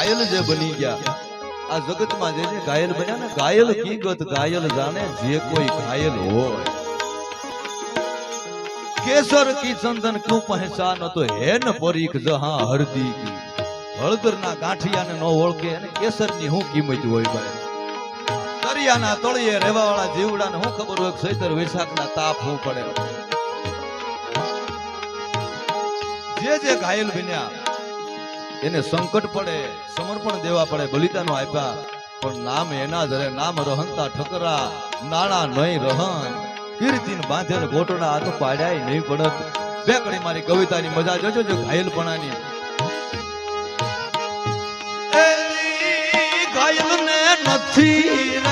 ઘાયલ જે બની ગયા. આ જગતમાં જે ઘાયલ બન્યા ને ઘાયલ કી ગત ઘાયલ જાણે જે કોઈ ઘાયલ હોય. કેસર કી ચંદન ક્યું પહેચાન તો હે ન પરીખ જહા હરદી કી. હળદરના ગાંઠિયાને ન ઓળખે અને કેસરની શું કિંમત હોય ભાઈ. દરિયાના તળિયે રહેવાવાળા જીવડાને શું ખબર હોય સૈતર વૈશાખના તાપ શું પડે. જે જે ઘાયલ બન્યા એને સંકટ પડે, સમર્પણ દેવા પડે, બલિદાનો આપ્યા. પણ નામ એના જ નામ રહનતા ઠકરા, નાણા નહીં રહન કીર્તિન બાંધેલ ગોટડા હાથ પાડ્યાય નહીં પડત. બે કડી મારી કવિતાની મજા જોજો જો ઘાયલપણાની. નથી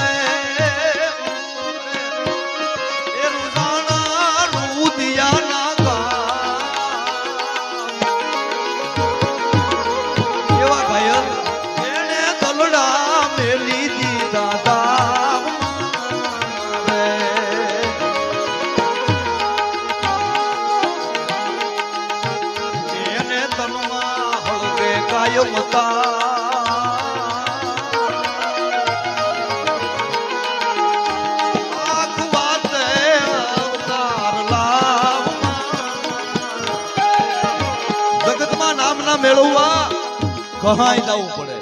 લાવમાં. જગતમાં નામ ના મેળવવા કહાય જવું પડે